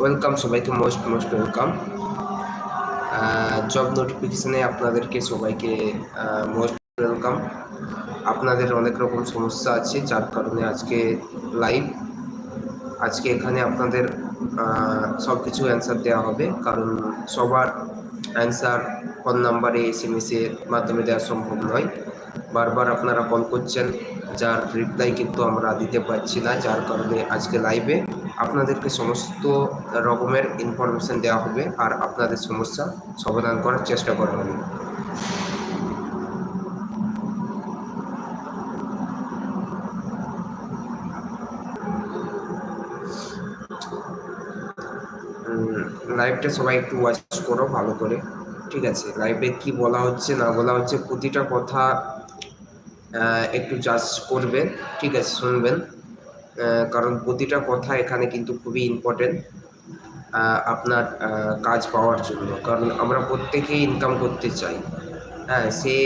Welcome সবাইকে most most welcome job নোটিফিকেশনে আপনাদেরকে সবাইকে মোস্ট ওয়েলকাম আপনাদের অনেক রকম সমস্যা আছে, যার কারণে আজকে লাইভ আজকে এখানে আপনাদের সব কিছু অ্যান্সার দেওয়া হবে, কারণ সবার অ্যান্সার ফোন নাম্বারে এস এম এসের মাধ্যমে দেওয়া সম্ভব নয়। বারবার আপনারা কল করছেন, যার রিপ্লাই কিন্তু আমরা দিতে পারছি না, যার কারণে আজকে লাইভে আপনাদেরকে সমস্ত রকমের ইনফরমেশান দেওয়া হবে আর আপনাদের সমস্যা সমাধান করার চেষ্টা করা হবে। লাইভটা সবাই একটু ওয়াচ করো ভালো করে, ঠিক আছে? লাইভে কি বলা হচ্ছে, না বলা হচ্ছে, প্রতিটা কথা একটু জাজ করবেন, ঠিক আছে? শুনবেন। কারণ প্রতিটা কথা এখানে কিন্তু খুবই ইম্পর্টেন্ট আপনার কাজ পাওয়ার জন্য। কারণ আমরা প্রত্যেকেই ইনকাম করতে চাই। হ্যাঁ সে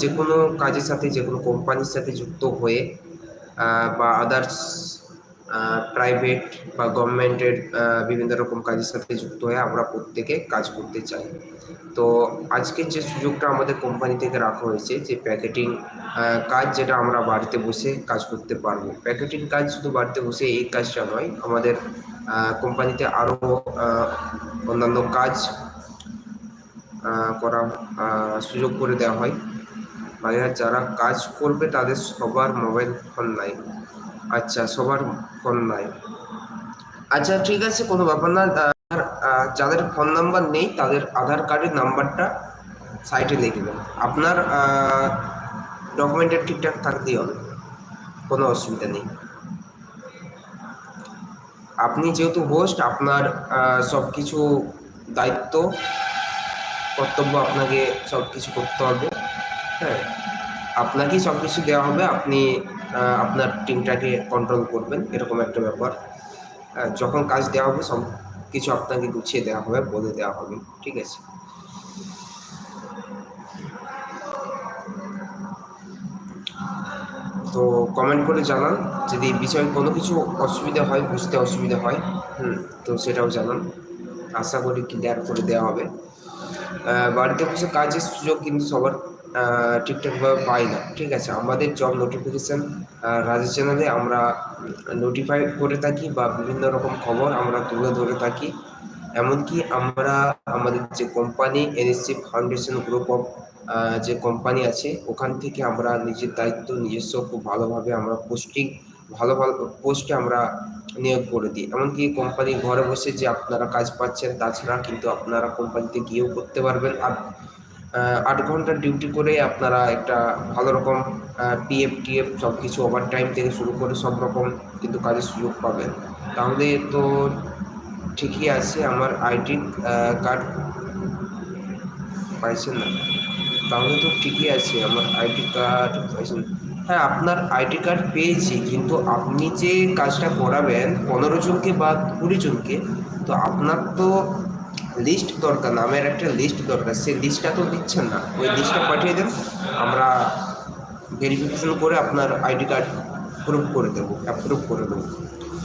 যে কোনো কাজের সাথে যে কোনো কোম্পানির সাথে যুক্ত হয়ে বা আদার্স প্রাইভেট বা গভর্নমেন্টের বিভিন্ন রকম কাজের সাথে যুক্ত হয়ে আমরা প্রত্যেকে কাজ করতে চাই। তো আজকের যে সুযোগটা আমাদের কোম্পানি থেকে রাখা হয়েছে যে প্যাকেটিং কাজ যেটা আমরা বাড়িতে বসে কাজ করতে পারব। প্যাকেটিং কাজ শুধু বাড়িতে বসে এই কাজটা নয়, আমাদের কোম্পানিতে আরও অন্যান্য কাজ করা সুযোগ করে দেওয়া হয়। বাইরে যারা কাজ করবে তাদের সবার মোবাইল ফোন নাই আচ্ছা সবার ফোন নাই। আচ্ছা ঠিক আছে, কোনো ব্যাপার না। যাদের ফোন নাম্বার নেই, তাদের আধার কার্ডের নাম্বারটা সাইটে লিখবেন আপনার ডকুমেন্টের ঠিকঠাক থাকতেই হবে। কোনো অসুবিধা নেই। আপনি যেহেতু হোস্ট আপনার সব কিছু দায়িত্ব, কর্তব্য আপনাকে সব কিছু করতে হবে। হ্যাঁ আপনাকেই সব কিছু দেওয়া হবে। আপনি আপনার টিমটাকে কন্ট্রোল করবেন, এরকম একটা ব্যাপার। যখন কাজ দেওয়া হবে, সব কিছু আপনাকে গুছিয়ে দেওয়া হবে, বলে দেওয়া হবে, ঠিক আছে? তো কমেন্ট করে জানান, যদি বিষয়ে কোনো কিছু অসুবিধা হয়, বুঝতে অসুবিধা হয়, হুম, তো সেটাও জানান। আশা করি ক্লিয়ার করে দেওয়া হবে। বাড়িতে বসে কাজের সুযোগ কিন্তু সবার ঠিকঠাকভাবে পাই না। ঠিক আছে, আমাদের জব নোটিফিকেশান রাজা চ্যানেলে আমরা নোটিফাই করে থাকি বা বিভিন্ন রকম খবর আমরা তুলে ধরে থাকি। এমনকি আমরা আমাদের যে company NSC foundation group of যে কোম্পানি আছে, ওখান থেকে আমরা নিজের দায়িত্ব নিজস্ব খুব ভালোভাবে আমরা পোস্টিং ভালো ভালো পোস্টে আমরা নিয়োগ করে দিই। এমনকি কোম্পানি ঘরে বসে যে আপনারা কাজ পাচ্ছেন, তাছাড়া কিন্তু আপনারা কোম্পানিতে গিয়েও করতে পারবেন। আর আট ঘণ্টা ডিউটি করে আপনারা একটা ভালো রকম পিএফ টিএফ সব কিছু ওভার টাইম থেকে শুরু করে সব রকম কিন্তু কাজের সুযোগ পাবেন। তাহলে তো ঠিকই আছে, আমার আইডি কার্ড পাইছেন না। তাহলে তো ঠিকই আছে, আমার আইডি কার্ড পাইছেন। হ্যাঁ আপনার আইডি কার্ড পেয়েছি, কিন্তু আপনি যে কাজটা করাবেন, পনেরো জনকে বা কুড়ি জনকে, তো আপনার তো লিস্ট দরকার, নামের একটা লিস্ট দরকার। সেই লিস্টটা তো দিচ্ছেন না। ওই লিস্টটা পাঠিয়ে দেন, আমরা ভেরিফিকেশন করে আপনার আইডি কার্ড প্রুভ করে দেবো অ্যাপ্রুভ করে দেবো।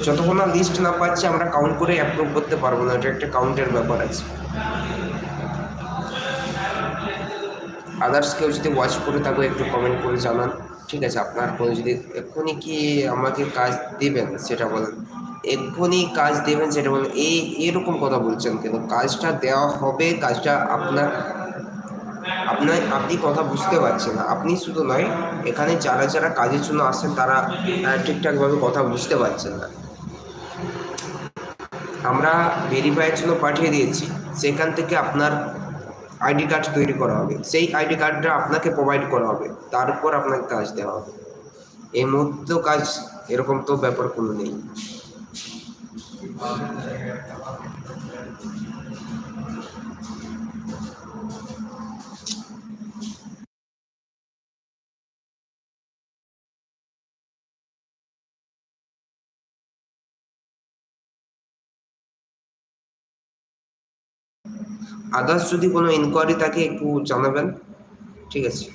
যতক্ষণ না লিস্ট না পাচ্ছি, আমরা কাউন্ট করে অ্যাপ্রুভ করতে পারব না, এটা একটা কাউন্টের ব্যাপার আছে। আদার্স কেউ যদি ওয়াচ করে থাকো, একটু কমেন্ট করে জানান। ঠিক আছে, আপনার কোনো যদি এক্ষুনি কি আমাকে কাজ দেবেন, সেটা বলেন। এক্ষুনি কাজ দেবেন সেটা বলেন। এই, এরকম কথা বলছেন কিন্তু কাজটা দেওয়া হবে, কাজটা আপনার আপনার, আপনি কথা বুঝতে পারছেন না। আপনি শুধু নয়, এখানে যারা যারা কাজের জন্য আসেন তারা ঠিকঠাকভাবে কথা বুঝতে পারছেন না। আমরা ভেরিফাইয়ের জন্য পাঠিয়ে দিয়েছি। সেখান থেকে আপনার আইডি কার্ড তৈরি করা হবে। সেই আইডি কার্ডটা আপনাকে প্রোভাইড করা হবে। তারপর আপনাকে কাজ দেওয়া হবে। এই মুহূর্তে কাজ এরকম তো ব্যাপার কোনো নেই। আদার্স যদি কোনো ইনকোয়ারি থাকে, একটু জানাবেন। ঠিক আছে।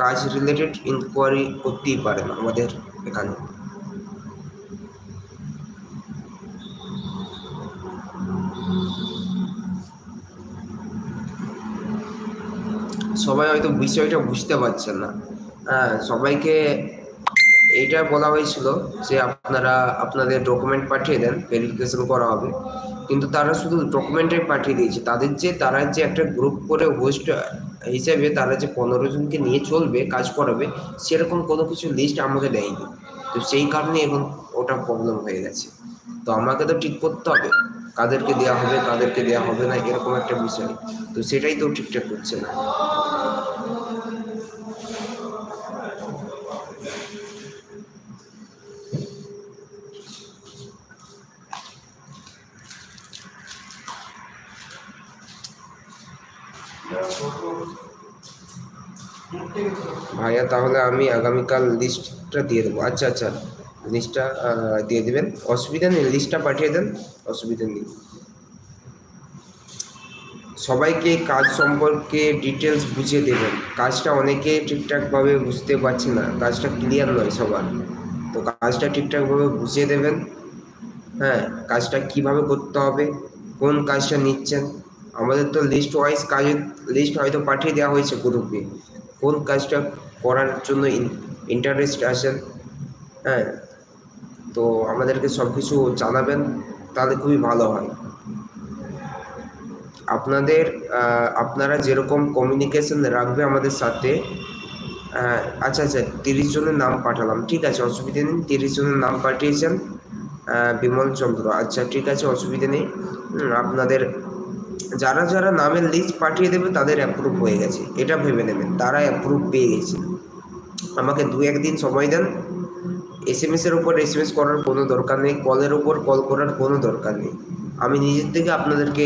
কাজ রিলেটেড ইনকোয়ারি করতেই পারেন আমাদের এখানে। সবাই হয়তো বিষয়টা বুঝতে পারছেন না। হ্যাঁ সবাইকে এইটা বলা হয়েছিল যে আপনারা আপনাদের ডকুমেন্ট পাঠিয়ে দেন ভেরিফিকেশন করা হবে। কিন্তু তারা শুধু ডকুমেন্টাই পাঠিয়ে দিয়েছে। তাদের যে, তারা যে একটা গ্রুপ করে হোস্ট হিসেবে তারা যে পনেরো জনকে নিয়ে চলবে, কাজ করাবে, সেরকম কোনো কিছু লিস্ট আমাকে দেয়নি। তো সেই কারণে এখন ওটা প্রবলেম হয়ে গেছে। তো আমাকে তো ঠিক করতে হবে। কাদেরকে দেওয়া হবে, কাদেরকে দেওয়া হবে না, এরকম একটা বিষয়। তো সেটাই তো ঠিকঠাক করছে না। ভাইয়া, তাহলে আমি আগামীকাল লিস্টটা দিয়ে দেবো। আচ্ছা আচ্ছা। লিস্টটা দিয়ে দেবেন। অসুবিধা নেই লিস্টটা পাঠিয়ে দেন, অসুবিধা নেই। সবাইকে কাজ সম্পর্কে ডিটেলস বুঝিয়ে দেবেন। কাজটা অনেকে ঠিকঠাকভাবে বুঝতে পারছে না। কাজটা ক্লিয়ার নয় সবার। তো কাজটা ঠিকঠাকভাবে বুঝিয়ে দেবেন। হ্যাঁ কাজটা কীভাবে করতে হবে, কোন কাজটা নিচ্ছেন। আমাদের তো লিস্ট ওয়াইজ কাজের লিস্ট হয়তো পাঠিয়ে দেওয়া হয়েছে গ্রুপে কোন কাজটা করার জন্য ইন্টারেস্ট আছেন হ্যাঁ তো আমাদেরকে সব কিছু জানাবেন, তাহলে খুবই ভালো হয়। আপনাদের আপনারা যেরকম কমিউনিকেশন রাখবে আমাদের সাথে আচ্ছা আচ্ছা তিরিশ জনের নাম পাঠালাম, ঠিক আছে, অসুবিধা নেই, তিরিশ জনের নাম পাঠিয়েছেন বিমল চন্দ্র আচ্ছা ঠিক আছে, অসুবিধা নেই আপনাদের যারা যারা নামের লিস্ট পাঠিয়ে দেবে, তাদের অ্যাপ্রুভ হয়ে গেছে, এটা ভেবে নেবেন, তারা অ্যাপ্রুভ পেয়ে গেছে। আমাকে দু একদিন সময় দেন এস এম এসের উপর এস এম এস করার কোনো দরকার নেই কলের উপর কল করার কোনো দরকার নেই। আমি নিজের থেকে আপনাদেরকে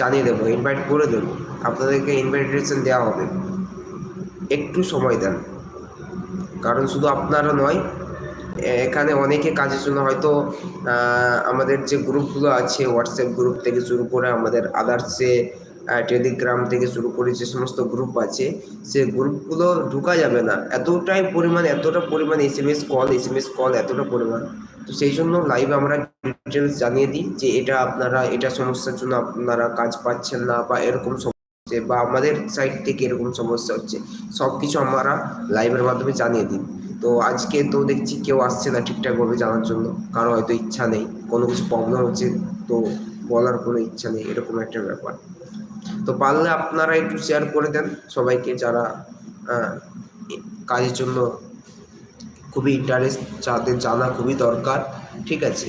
জানিয়ে দেবো ইনভাইট করে দেবো, আপনাদেরকে ইনভাইটেশন দেওয়া হবে। একটু সময় দেন। কারণ শুধু আপনারা নয়, এখানে অনেকে কাজের জন্য হয়তো আমাদের যে গ্রুপগুলো আছে হোয়াটসঅ্যাপ গ্রুপ থেকে শুরু করে আমাদের আদার্সে টেলিগ্রাম থেকে শুরু করে যে সমস্ত গ্রুপ আছে, সে গ্রুপগুলো ঢুকা যাবে না। এতটাই পরিমাণ, এতটা পরিমাণ S M S call S M S call এতটা পরিমাণ। তো সেই জন্য লাইভে আমরা ডিটেলস জানিয়ে দিই যে এটা আপনারা, এটা সমস্যার জন্য আপনারা কাজ পাচ্ছেন না বা এরকম সমস্যা, বা আমাদের সাইড থেকে এরকম সমস্যা হচ্ছে। সব কিছু আমরা লাইভের মাধ্যমে জানিয়ে দিই। তো আজকে তো দেখছি কেউ আসছে না ঠিকঠাকভাবে জানার জন্য। কারও হয়তো ইচ্ছা নেই, কোনো কিছু প্রবলেম হচ্ছে, তো বলার কোনো ইচ্ছা নেই, এরকম একটা ব্যাপার। তো পারলে আপনারা একটু শেয়ার করে দেন সবাইকে যারা কাজের জন্য খুবই ইন্টারেস্ট যাদের জানা খুবই দরকার, ঠিক আছে?